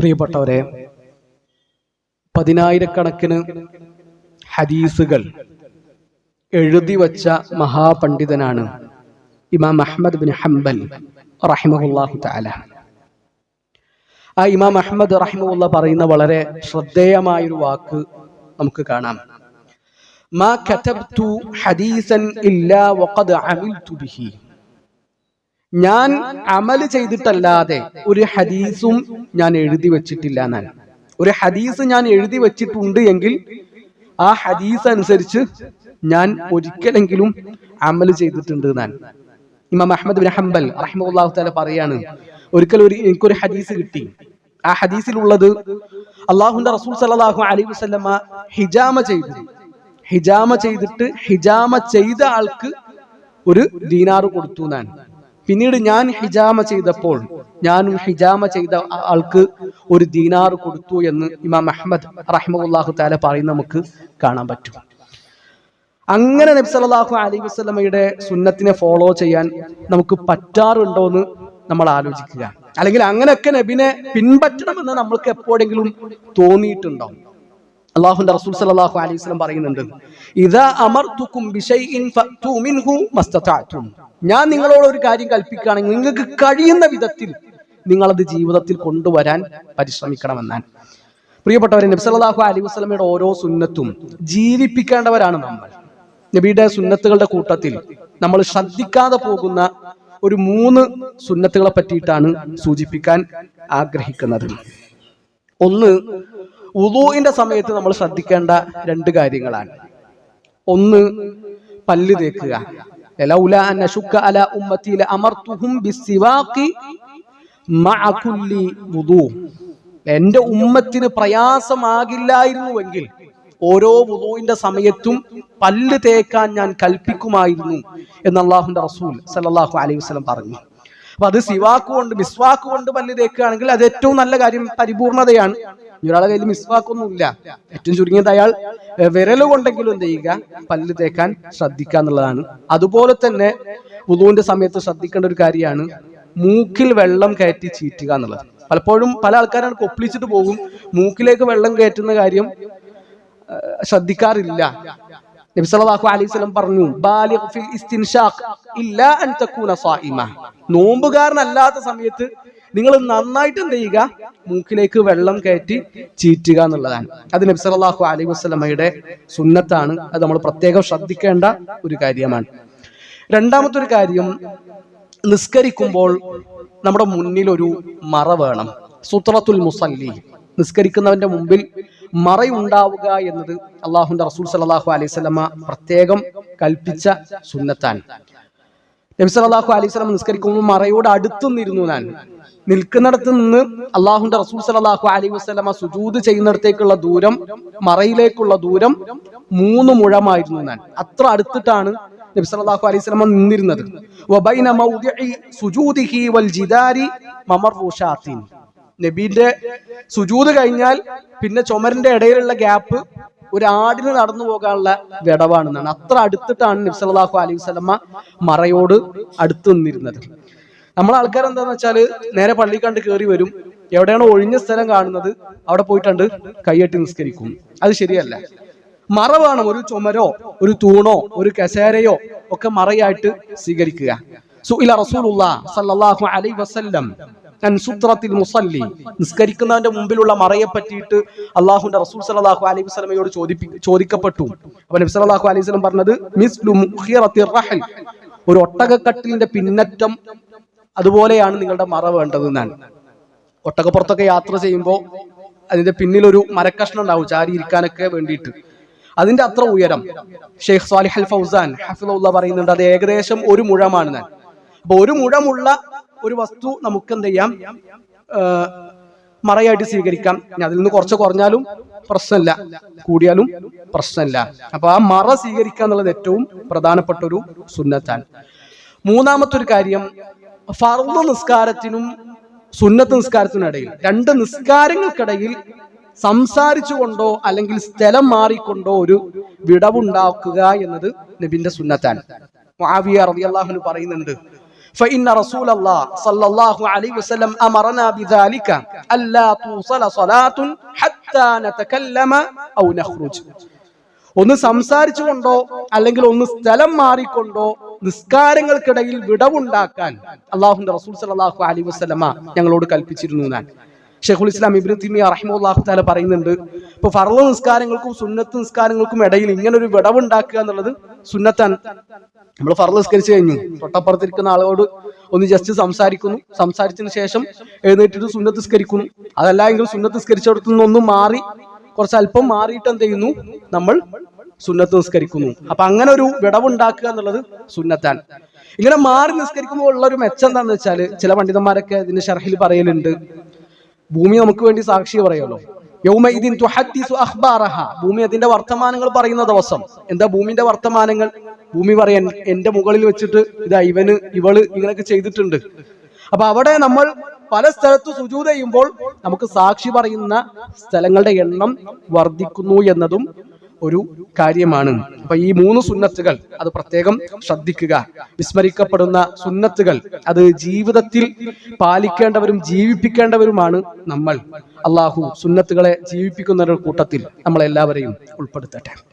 പ്രിയപ്പെട്ടവരെ പതിനായിരക്കണക്കിന് ഹദീസുകൾ എഴുതി വച്ച മഹാപണ്ഡിതനാണ് ഇമാം അഹമ്മദ് ബിൻ ഹംബൽ റഹിമഹുല്ലാഹു താല ആ ഇമാം അഹമ്മദ് റഹിമുല്ല പറയുന്ന വളരെ ശ്രദ്ധേയമായൊരു വാക്ക് നമുക്ക് കാണാം. മാ ഹദീസൻ ഇല്ലാ വഖദ് അമിൽതു ബിഹി. ഞാൻ അമൽ ചെയ്തിട്ടല്ലാതെ ഒരു ഹദീസും ഞാൻ എഴുതി വെച്ചിട്ടില്ല എന്നാണ് ഒരു ഹദീസ് ഞാൻ എഴുതി വെച്ചിട്ടുണ്ട് എങ്കിൽ ആ ഹദീസ് അനുസരിച്ച് ഞാൻ ഒരിക്കലെങ്കിലും അമൽ ചെയ്തിട്ടുണ്ട് എന്നാണ്. ഇമാം അഹമ്മദ് ബിൻ ഹംബൽ റഹിമുല്ലാഹു പറയാണ് ഒരിക്കൽ ഒരു എനിക്കൊരു ഹദീസ് കിട്ടി. ആ ഹദീസിലുള്ളത് അള്ളാഹുന്റെ റസൂൽ സലാഹു അലൈഹി വസല്ലമ ഹിജാമ ചെയ്തു. ഹിജാമ ചെയ്തിട്ട് ഹിജാമ ചെയ്ത ആൾക്ക് ഒരു ദീനാറ് കൊടുത്തു ഞാൻ പിന്നീട് ഞാൻ ഹിജാമ ചെയ്തപ്പോൾ ഞാനും ഹിജാമ ചെയ്ത ആൾക്ക് ഒരു ദീനാർ കൊടുത്തു എന്ന് ഇമാം അഹമ്മദ് റഹ്മുല്ലാഹു താല പറയുന്ന നമുക്ക് കാണാൻ പറ്റും. അങ്ങനെ നബി സല്ലല്ലാഹു അലൈഹി വസ്ലമയുടെ സുന്നത്തിനെ ഫോളോ ചെയ്യാൻ നമുക്ക് പറ്റാറുണ്ടോ എന്ന് നമ്മൾ ആലോചിക്കുക. അല്ലെങ്കിൽ അങ്ങനെയൊക്കെ നബിനെ പിൻപറ്റണമെന്ന് നമ്മൾക്ക് എപ്പോഴെങ്കിലും തോന്നിയിട്ടുണ്ടോ? അള്ളാഹുന്റെ റസൂൽ സല്ലല്ലാഹു അലൈഹി വസല്ലം പറയുന്നുണ്ട് ഞാൻ നിങ്ങളോട് ഒരു കാര്യം കൽപ്പിക്കുകയാണെങ്കിൽ നിങ്ങൾക്ക് കഴിയുന്ന വിധത്തിൽ നിങ്ങളത് ജീവിതത്തിൽ കൊണ്ടുവരാൻ പരിശ്രമിക്കണമെന്നാണ്. പ്രിയപ്പെട്ടവരെ നബി സല്ലല്ലാഹു അലൈഹി വസ്ലമയുടെ ഓരോ സുന്നത്തും ജീവിപ്പിക്കേണ്ടവരാണ് നമ്മൾ. നബിയുടെ സുന്നത്തുകളുടെ കൂട്ടത്തിൽ നമ്മൾ ശ്രദ്ധിക്കാതെ പോകുന്ന ഒരു മൂന്ന് സുന്നത്തുകളെ പറ്റിയിട്ടാണ് സൂചിപ്പിക്കാൻ ആഗ്രഹിക്കുന്നത്. ഒന്ന് ഉദൂഇന്റെ സമയത്ത് നമ്മൾ ശ്രദ്ധിക്കേണ്ട രണ്ട് കാര്യങ്ങളാണ്. ഒന്ന് പല്ല് തേക്കുക. എന്റെ ഉമ്മത്തിന് പ്രയാസമാകില്ലായിരുന്നുവെങ്കിൽ ഓരോ വുദൂഇന്റെ സമയത്തും പല്ല് തേക്കാൻ ഞാൻ കൽപ്പിക്കുമായിരുന്നു എന്ന് അള്ളാഹുന്റെ റസൂൽ സല്ലല്ലാഹു അലൈഹി വസല്ലം പറഞ്ഞു. അപ്പൊ അത് സിവാക്ക് കൊണ്ട് മിസ്വാക്ക് കൊണ്ട് പല്ല് തേക്കുകയാണെങ്കിൽ അത് ഏറ്റവും നല്ല കാര്യം പരിപൂർണതയാണ്. ഒരാളെ കയ്യിൽ മിസ്വാക്കൊന്നും ഇല്ല ഏറ്റവും ചുരുങ്ങിയത് അയാൾ വിരലുകൊണ്ടെങ്കിലും വിരൽ കൊണ്ടെങ്കിലും എന്ത് ചെയ്യുക? പല്ല് തേക്കാൻ ശ്രദ്ധിക്കുക എന്നുള്ളതാണ്. അതുപോലെ തന്നെ വുളുവിന്റെ സമയത്ത് ശ്രദ്ധിക്കേണ്ട ഒരു കാര്യമാണ്. മൂക്കിൽ വെള്ളം കയറ്റി ചീറ്റുക എന്നുള്ളത്. പലപ്പോഴും പല ആൾക്കാരാണ് കൊപ്പിളിച്ചിട്ട് പോകും. മൂക്കിലേക്ക് വെള്ളം കയറ്റുന്ന കാര്യം ശ്രദ്ധിക്കാറില്ല. നബി സല്ലല്ലാഹു അലൈഹി വസല്ലം പറഞ്ഞു ബാലിഗ് ഫിൽ ഇസ്തിൻഷാഖ് ഇല്ലാ അൻ തകൂന സായിമ നോമ്പുകാരനല്ലാത്ത സമയത്ത് നിങ്ങൾ നന്നായിട്ട് എന്ത് ചെയ്യുക? മൂക്കിലേക്ക് വെള്ളം കയറ്റി ചീറ്റുക എന്നുള്ളതാണ്. അത് നബി സല്ലല്ലാഹു അലൈഹി വസല്ലമയുടെ സുന്നത്താണ്. അത് നമ്മൾ പ്രത്യേകം ശ്രദ്ധിക്കേണ്ട ഒരു കാര്യമാണ്. രണ്ടാമത്തെ ഒരു കാര്യം നിസ്കരിക്കുമ്പോൾ നമ്മുടെ മുന്നിൽ ഒരു മറ വേണം. സുത്രത്തുൽ മുസല്ലി. നിസ്കരിക്കുന്നവന്റെ മുമ്പിൽ മറയുണ്ടാവുക എന്നത് അള്ളാഹുന്റെ റസൂൽ സല്ലല്ലാഹു അലൈഹി വസല്ലമ പ്രത്യേകം കൽപ്പിച്ച സുന്നത്താണ്. നബി അള്ളാഹു അലൈഹി സ്വലം നിസ്കരിക്കുമ്പോൾ മറയോട് അടുത്ത് നിന്നിരുന്നു ഞാൻ. നിൽക്കുന്നിടത്ത് നിന്ന് അള്ളാഹുന്റെ റസൂൽ സല്ലല്ലാഹു അലൈഹി വസ്ലമ സുജൂത് ചെയ്യുന്നിടത്തേക്കുള്ള ദൂരം മറയിലേക്കുള്ള ദൂരം മൂന്ന് മുഴമായിരുന്നു ഞാൻ. അത്ര അടുത്തിട്ടാണ് നബി സല്ലല്ലാഹു അലൈഹി സ്വലമ നിന്നിരുന്നത്. നബീന്റെ സുജൂത് കഴിഞ്ഞാൽ പിന്നെ ചുമരിന്റെ ഇടയിലുള്ള ഗ്യാപ്പ് ഒരു ആടിന് നടന്നു പോകാനുള്ള വിടവാണെന്നാണ്. അത്ര അടുത്തിട്ടാണ് നബി സല്ലല്ലാഹു അലൈഹി വസല്ലമ മറയോട് അടുത്ത് നിന്നിരുന്നത്. നമ്മളെ ആൾക്കാർ എന്താന്ന് വെച്ചാൽ നേരെ പള്ളി കണ്ട് കയറി വരും. എവിടെയാണ് ഒഴിഞ്ഞ സ്ഥലം കാണുന്നത് അവിടെ പോയിട്ടുണ്ട് കൈയെട്ടി നിസ്കരിക്കും. അത് ശരിയല്ല. മറ വേണം ഒരു ചുമരോ ഒരു തൂണോ ഒരു കസേരയോ ഒക്കെ മറയായിട്ട് സ്വീകരിക്കുക. സുഇല റസൂലുള്ളാഹ് സല്ലല്ലാഹു അലൈഹി വസല്ലം സുത്രത്തിൽ മുസല്ലി. നിസ്കരിക്കുന്നവന്റെ മുമ്പിലുള്ള മറയെ പറ്റിയിട്ട് അള്ളാഹുന്റെ റസൂൽ സല്ലല്ലാഹു അലൈഹി വസ്ലമയോട് ചോദിപ്പി ചോദിക്കപ്പെട്ടു. അപ്പൊ നബി സല്ലല്ലാഹു അലൈഹി വസല്ലം പറഞ്ഞത് റഹൽ. ഒരു ഒട്ടകക്കട്ടിലിന്റെ പിന്നറ്റം അതുപോലെയാണ് നിങ്ങളുടെ മറ വേണ്ടത് എന്നാണ് ഒട്ടകപ്പുറത്തൊക്കെ യാത്ര ചെയ്യുമ്പോൾ അതിന്റെ പിന്നിലൊരു മരക്കഷ്ണം ഉണ്ടാവും ചാരി ഇരിക്കാനൊക്കെ വേണ്ടിയിട്ട്. അതിന്റെ അത്ര ഉയരം. ഷെയ്ഖ് സാലിഹ് ഫൗസാൻ ഹഫിദുള്ള പറയുന്നുണ്ട് അത് ഏകദേശം ഒരു മുഴമാണ് ഞാൻ അപ്പൊ ഒരു മുഴമുള്ള ഒരു വസ്തു നമുക്ക് എന്ത് ചെയ്യാം മറയായിട്ട് സ്വീകരിക്കാം. അതിൽ നിന്ന് കുറച്ച് കുറഞ്ഞാലും പ്രശ്നമില്ല. കൂടിയാലും പ്രശ്നമില്ല. അപ്പൊ ആ മറ സ്വീകരിക്കുക എന്നുള്ളത് ഏറ്റവും പ്രധാനപ്പെട്ട ഒരു സുന്നത്താണ്. മൂന്നാമത്തെ ഒരു കാര്യം ഫർദ നിസ്കാരത്തിനും സുന്നത്ത് നിസ്കാരത്തിനും ഇടയിൽ രണ്ട് നിസ്കാരങ്ങൾക്കിടയിൽ സംസാരിച്ചുകൊണ്ടോ അല്ലെങ്കിൽ സ്ഥലം മാറിക്കൊണ്ടോ ഒരു വിടവുണ്ടാക്കുക എന്നത് നബിന്റെ സുന്നത്താണ്. മുആവിയ റളിയല്ലാഹു അള്ളാഹുന് പറയുന്നുണ്ട് فإن رسول الله صلى الله عليه وسلم أمرنا بذلك ألا توصل صلاة حتى نتكلم أو نخرج ഒന്ന് സംസാരിച്ചുകൊണ്ടോ അല്ലെങ്കിൽ ഒന്ന് സ്ഥലം മാറിക്കൊണ്ടോ നിസ്കാരങ്ങൾക്കിടയിൽ വിടവുണ്ടാക്കാൻ അള്ളാഹുന്റെ റസൂൽ സലാഹു അലൈഹി വസ്ലമ ഞങ്ങളോട് കൽപ്പിച്ചിരുന്നു ഞാൻ ഷെഖുൽ ഇസ്ലാം ഇബ്നു തിമിയ റഹിമുല്ലാഹു താല പറയുന്നുണ്ട് ഇപ്പൊ ഫർള് നിസ്കാരങ്ങൾക്കും സുന്നത്ത് നിസ്കാരങ്ങൾക്കും ഇടയിൽ ഇങ്ങനെ ഒരു വിടവുണ്ടാക്കുക എന്നുള്ളത് സുന്നത്താണ്. നമ്മൾ ഫർൾ നിസ്കരിച്ചു കഴിഞ്ഞു. തൊട്ടപ്പുറത്തിരിക്കുന്ന ആളോട് ഒന്ന് ജസ്റ്റ് സംസാരിക്കുന്നു. സംസാരിച്ചതിന് ശേഷം എഴുന്നേറ്റിട്ട് സുന്നത്ത് നിസ്കരിക്കുന്നു അതല്ല എങ്കിൽ സുന്നത്ത് നിസ്കരിച്ചിടത്തു നിന്നൊന്നും മാറി കുറച്ച് അല്പം മാറിയിട്ട് എന്ത് ചെയ്യുന്നു? നമ്മൾ സുന്നത്ത് നിസ്കരിക്കുന്നു അപ്പൊ അങ്ങനെ ഒരു വിടവുണ്ടാക്കുക എന്നുള്ളത് സുന്നത്താണ്. ഇങ്ങനെ മാറി നിസ്കരിക്കുമ്പോൾ ഉള്ള ഒരു മെച്ചം എന്താണെന്ന് വെച്ചാൽ ചില പണ്ഡിതന്മാരൊക്കെ ഇതിന്റെ ഷർഹിൽ പറയലുണ്ട്. ഭൂമി നമുക്ക് വേണ്ടി സാക്ഷി പറയുമല്ലോ. തുഹദ്ദിസു അഖ്ബാറഹ. ഭൂമി അതിന്റെ വർത്തമാനങ്ങൾ പറയുന്ന ദിവസം. എന്താ ഭൂമിന്റെ വർത്തമാനങ്ങൾ? ഭൂമി പറയാൻ എന്റെ മുകളിൽ വെച്ചിട്ട് ഇതാ ഇവന് ഇവൾ ഇങ്ങനെയൊക്കെ ചെയ്തിട്ടുണ്ട്. അപ്പൊ അവിടെ നമ്മൾ പല സ്ഥലത്ത് സുജൂത ചെയ്യുമ്പോൾ നമുക്ക് സാക്ഷി പറയുന്ന സ്ഥലങ്ങളുടെ എണ്ണം വർദ്ധിക്കുന്നു എന്നതും ഒരു കാര്യമാണ്. അപ്പൊ ഈ മൂന്ന് സുന്നത്തുകൾ അത് പ്രത്യേകം ശ്രദ്ധിക്കുക. വിസ്മരിക്കപ്പെടുന്ന സുന്നത്തുകൾ അത് ജീവിതത്തിൽ പാലിക്കേണ്ടവരും ജീവിപ്പിക്കേണ്ടവരുമാണ് നമ്മൾ. അള്ളാഹു സുന്നത്തുകളെ ജീവിപ്പിക്കുന്നവരുടെ കൂട്ടത്തിൽ നമ്മളെല്ലാവരെയും ഉൾപ്പെടുത്തട്ടെ.